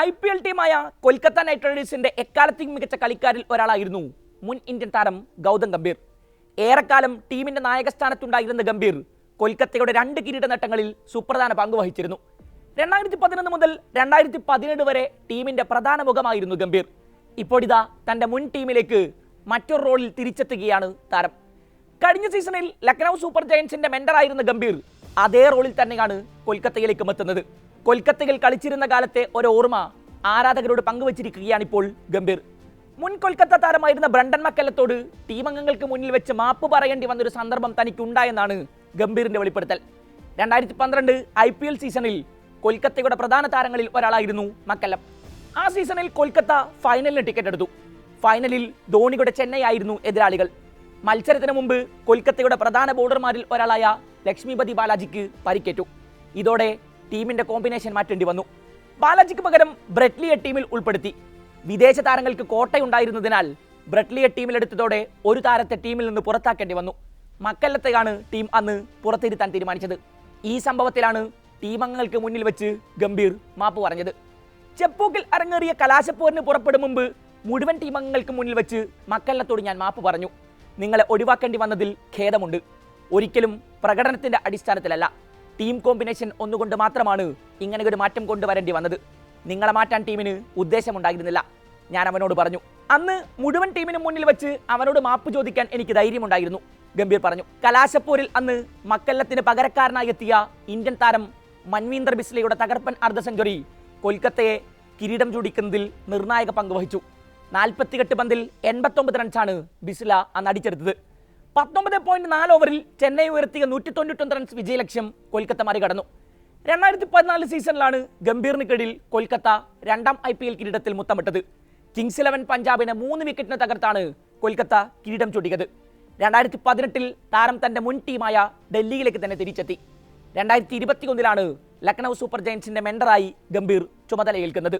I P L ടീമായ Kolkata night റൈഡേഴ്സിന്റെ എക്കാലത്തേക്കും മികച്ച കളിക്കാരിൽ ഒരാളായിരുന്നു മുൻ ഇന്ത്യൻ താരം ഗൗതം ഗംഭീർ. ഏറെക്കാലം ടീമിന്റെ നായകസ്ഥാനത്തുണ്ടായിരുന്ന ഗംഭീർ കൊൽക്കത്തയുടെ രണ്ട് കിരീട നേട്ടങ്ങളിൽ സുപ്രധാന പങ്ക് വഹിച്ചിരുന്നു. രണ്ടായിരത്തി പതിനൊന്ന് മുതൽ രണ്ടായിരത്തി പതിനേഴ് വരെ ടീമിന്റെ പ്രധാന മുഖമായിരുന്നു ഗംഭീർ. ഇപ്പോഴിതാ തന്റെ മുൻ ടീമിലേക്ക് മറ്റൊരു റോളിൽ തിരിച്ചെത്തുകയാണ് താരം. കഴിഞ്ഞ സീസണിൽ ലക്നൗ സൂപ്പർ ജയൻസിന്റെ മെന്ററായിരുന്ന ഗംഭീർ അതേ റോളിൽ തന്നെയാണ് കൊൽക്കത്തയിലേക്കും എത്തുന്നത്. കൊൽക്കത്തയിൽ കളിച്ചിരുന്ന കാലത്തെ ഒരു ഓർമ്മ ആരാധകരോട് പങ്കുവച്ചിരിക്കുകയാണ് ഇപ്പോൾ ഗംഭീർ. മുൻ കൊൽക്കത്ത താരമായിരുന്ന ബ്രണ്ടൻ മക്കല്ലത്തോട് ടീം അംഗങ്ങൾക്ക് മുന്നിൽ വെച്ച് മാപ്പ് പറയേണ്ടി വന്നൊരു സന്ദർഭം തനിക്കുണ്ടായെന്നാണ് ഗംഭീറിന്റെ വെളിപ്പെടുത്തൽ. രണ്ടായിരത്തി പന്ത്രണ്ട് ഐ പി എൽ സീസണിൽ കൊൽക്കത്തയുടെ പ്രധാന താരങ്ങളിൽ ഒരാളായിരുന്നു മക്കല്ലം. ആ സീസണിൽ കൊൽക്കത്ത ഫൈനലിന് ടിക്കറ്റ് എടുത്തു. ഫൈനലിൽ ധോണിയുടെ ചെന്നൈ ആയിരുന്നു എതിരാളികൾ. മത്സരത്തിന് മുമ്പ് കൊൽക്കത്തയുടെ പ്രധാന ബോർഡർമാരിൽ ഒരാളായ ലക്ഷ്മിപതി ബാലാജിക്ക് പരിക്കേറ്റു. ഇതോടെ ടീമിന്റെ കോമ്പിനേഷൻ മാറ്റേണ്ടി വന്നു. ബാലാജിക്ക് പകരം ബ്രെറ്റ്ലിയെ ടീമിൽ ഉൾപ്പെടുത്തി. വിദേശ താരങ്ങൾക്ക് കോട്ടയുണ്ടായിരുന്നതിനാൽ ബ്രെറ്റ്ലിയെ ടീമിലെടുത്തതോടെ ഒരു താരത്തെ ടീമിൽ നിന്ന് പുറത്താക്കേണ്ടി വന്നു. മക്കല്ലത്തെയാണ് ടീം അന്ന് പുറത്തിരുത്താൻ തീരുമാനിച്ചത്. ഈ സംഭവത്തിലാണ് ടീം അംഗങ്ങൾക്ക് മുന്നിൽ വെച്ച് ഗംഭീർ മാപ്പ് പറഞ്ഞത്. ചെപ്പൂക്കിൽ അരങ്ങേറിയ കലാശപ്പോരിന് പുറപ്പെടും മുമ്പ് മുഴുവൻ ടീം അംഗങ്ങൾക്ക് മുന്നിൽ വെച്ച് മക്കല്ലത്തോട് ഞാൻ മാപ്പ് പറഞ്ഞു. നിങ്ങളെ ഒഴിവാക്കേണ്ടി വന്നതിൽ ഖേദമുണ്ട്. ഒരിക്കലും പ്രകടനത്തിന്റെ അടിസ്ഥാനത്തിലല്ല. ടീം കോമ്പിനേഷൻ ഒന്നുകൊണ്ട് മാത്രമാണ് ഇങ്ങനെ ഒരു മാറ്റം കൊണ്ടുവരേണ്ടി വന്നത്. നിങ്ങളെ മാറ്റാൻ ടീമിന് ഉദ്ദേശമുണ്ടായിരുന്നില്ല. ഞാൻ അവനോട് പറഞ്ഞു അന്ന് മുഴുവൻ ടീമിനും മുന്നിൽ വെച്ച് അവനോട് മാപ്പ് ചോദിക്കാൻ എനിക്ക് ധൈര്യമുണ്ടായിരുന്നു. ഗംഭീർ പറഞ്ഞു കലാശപ്പൂരിൽ അന്ന് മക്കല്ലത്തിന് പകരക്കാരനായി എത്തിയ ഇന്ത്യൻ താരം മൻവീന്ദർ ബിസ്ലയുടെ തകർപ്പൻ അർദ്ധ സെഞ്ചുറി കൊൽക്കത്തയെ കിരീടം ചൂടിക്കുന്നതിൽ നിർണായക പങ്ക് വഹിച്ചു. നാൽപ്പത്തിയെട്ട് പന്തിൽ എൺപത്തൊമ്പത് റൺസാണ് ബിസ്ല അന്ന് അടിച്ചെടുത്തത്. പത്തൊമ്പത് പോയിന്റ് നാല് ഓവറിൽ ചെന്നൈ ഉയർത്തിയ നൂറ്റി തൊണ്ണൂറ്റൊന്ന് റൺസ് വിജയലക്ഷ്യം കൊൽക്കത്ത മറികടന്നു രണ്ടായിരത്തി പതിനാല് സീസണിലാണ് ഗംഭീറിന് കീഴിൽ കൊൽക്കത്ത രണ്ടാം ഐ പി എൽ കിരീടത്തിൽ മുത്തമിട്ടത്. കിങ്സ് ഇലവൻ പഞ്ചാബിനെ മൂന്ന് വിക്കറ്റിന് തകർത്താണ് കൊൽക്കത്ത കിരീടം ചൂടിയത്. രണ്ടായിരത്തി പതിനെട്ടിൽ താരം തന്റെ മുൻ ടീമായ ഡൽഹിയിലേക്ക് തന്നെ തിരിച്ചെത്തി. രണ്ടായിരത്തി ഇരുപത്തിയൊന്നിലാണ് ലക്നൗ സൂപ്പർ ജയൻസിന്റെ മെന്ററായി ഗംഭീർ ചുമതലയേൽക്കുന്നത്.